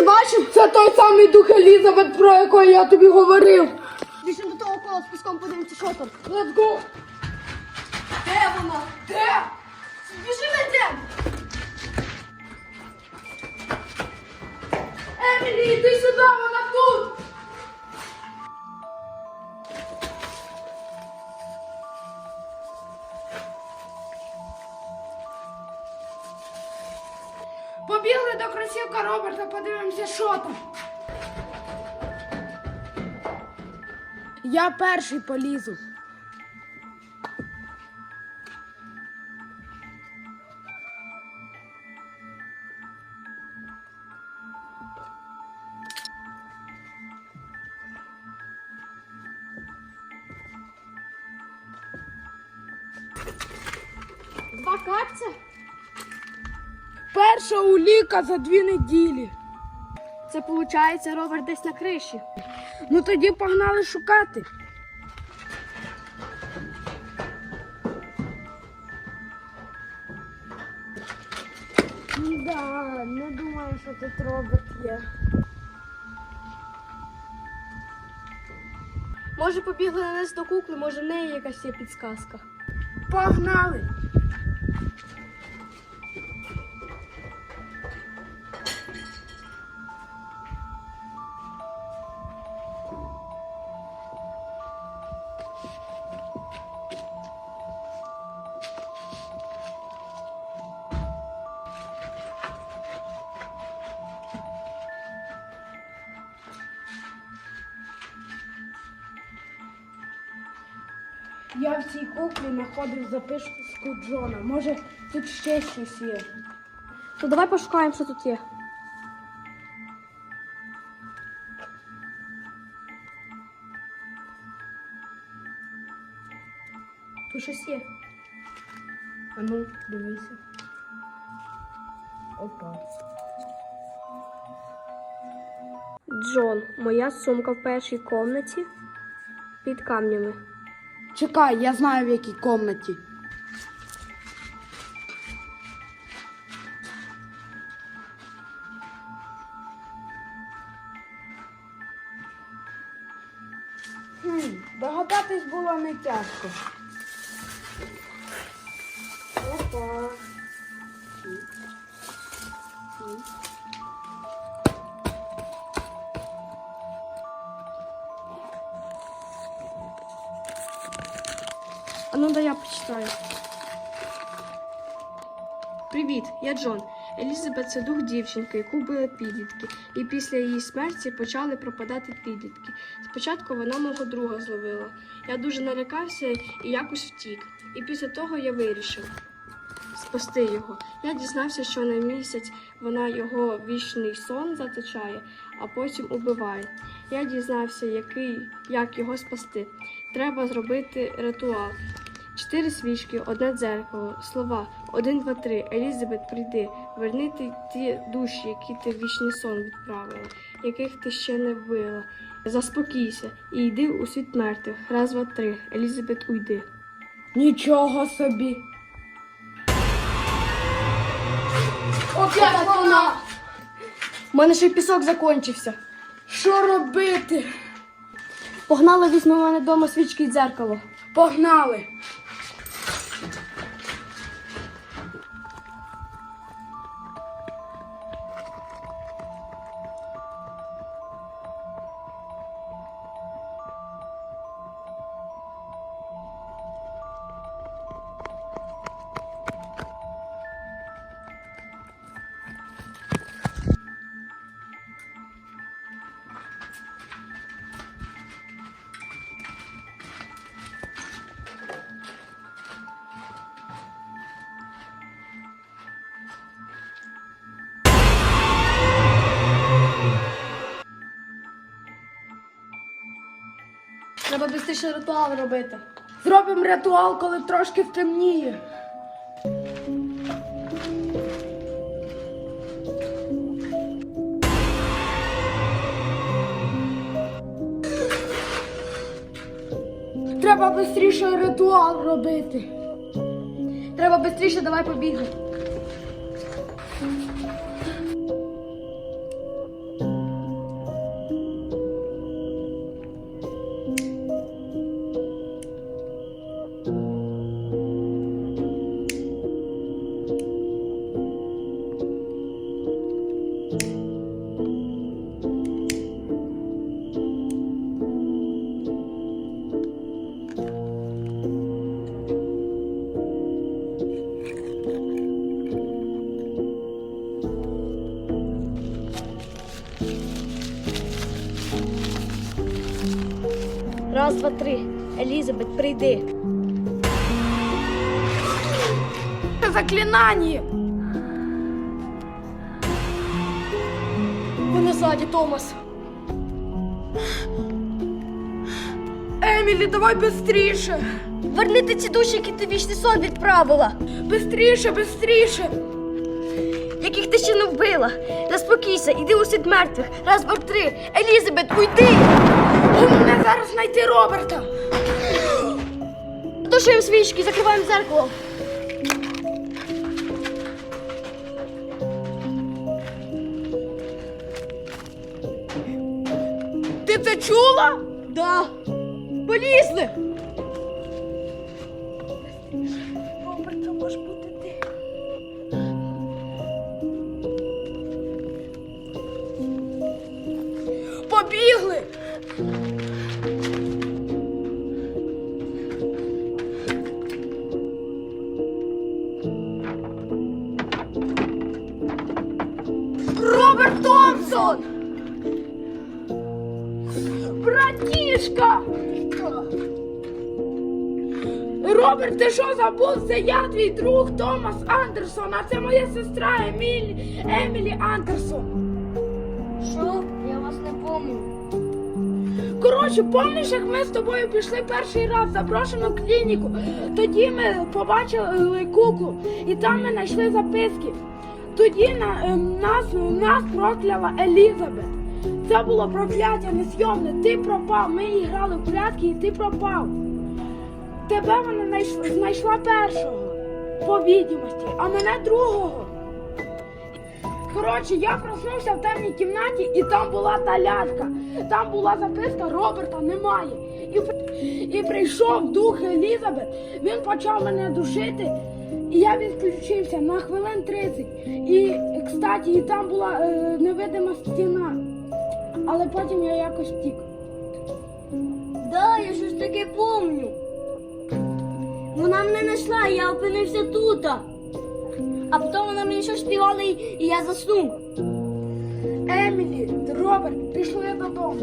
це бачив? Це той самий дух Елізабет, про якої я тобі говорив. Пішли до того кола з піском подивимося, що там. Let's go! Де вона? Де? Біжи йдемо. Емілі, йди сюди, вона Побігли до кросівка Роберта, подивимося, що там. Я перший полізу. Два капця? Перша уліка за дві неділі. Це виходить, Роберт десь на криші. Ну тоді погнали шукати. Да, не думаю, що тут Роберт є. Може побігли на нас до кукли, може в неї якась є підсказка. Погнали. Я в цій куклі знаходив записку Джона. Може, тут ще щось є. То давай пошукаємо, що тут є. Тут щось є. А ну, дивися. Опа. Джон, моя сумка в першій комнаті під камнями. Чекай, я знаю в якій комнаті. Хм, догадатись було не тяжко. А ну да я почитаю. Привіт, я Джон. Елізабет це дух дівчинки, яку били підлітки, і після її смерті почали пропадати підлітки. Спочатку вона мого друга зловила. Я дуже налякався і якось втік. І після того я вирішив спасти його. Я дізнався, що на місяць вона його вічний сон затичає, а потім убиває. Я дізнався, який, як його спасти. Треба зробити ритуал. Чотири свічки, одне дзеркало, слова, один, два, три. Елізабет, прийди, верни ти ті душі, які ти в вічний сон відправила, яких ти ще не вбила. Заспокійся і йди у світ мертвих. Раз, два, три. Елізабет, уйди. Нічого собі. Опять вона! У мене ще й пісок закінчився. Що робити? Погнали візьмемо мене вдома свічки і дзеркало. Погнали. Треба швидше ритуал робити. Зробимо ритуал, коли трошки стемніє. Треба швидше ритуал робити. Треба швидше, давай побігли. Раз, два, три. Елізабет, прийди. Заклинання. Вони ззаді, Томас. Емілі, давай бистріше. Вернити ці душі, які ти вічний сон відправила, Бистріше, бистріше. Яких ти ще не вбила. Заспокійся, іди у світ мертвих. Раз, два, три. Елізабет, уйди! Головне зараз знайти Роберта. Тушуємо свічки, закриваємо дзеркало. Ти це чула? Да. Полізли! Побігли. Роберт Томпсон! Братішка! Роберт, ти що забув? Це я твій друг Томас Андерсон, а це моя сестра Емілі, Емілі Андерсон. Що? Коротше, пам'ятаєш, як ми з тобою пішли перший раз в заброшену клініку? Тоді ми побачили куклу і там ми знайшли записки. Тоді на, ем, нас, нас прокляла Елізабет. Це було прокляття несйомне. Ти пропав. Ми і грали в прятки, і ти пропав. Тебе вона знайшла першого по відомості, а мене другого. Коротше, я проснувся в темній кімнаті, і там була та лялька. Там була записка Роберта немає. І, і прийшов дух Елізабет. Він почав мене душити, і я відключився на хвилин 30. І, кстати, і там була е, невидима стіна. Але потім я якось втік. Да, я щось таке помню. Вона мене знайшла, я опинився тут. А потім вона мені щось співала, і я заснув. Емілі, Роберт, пішли додому.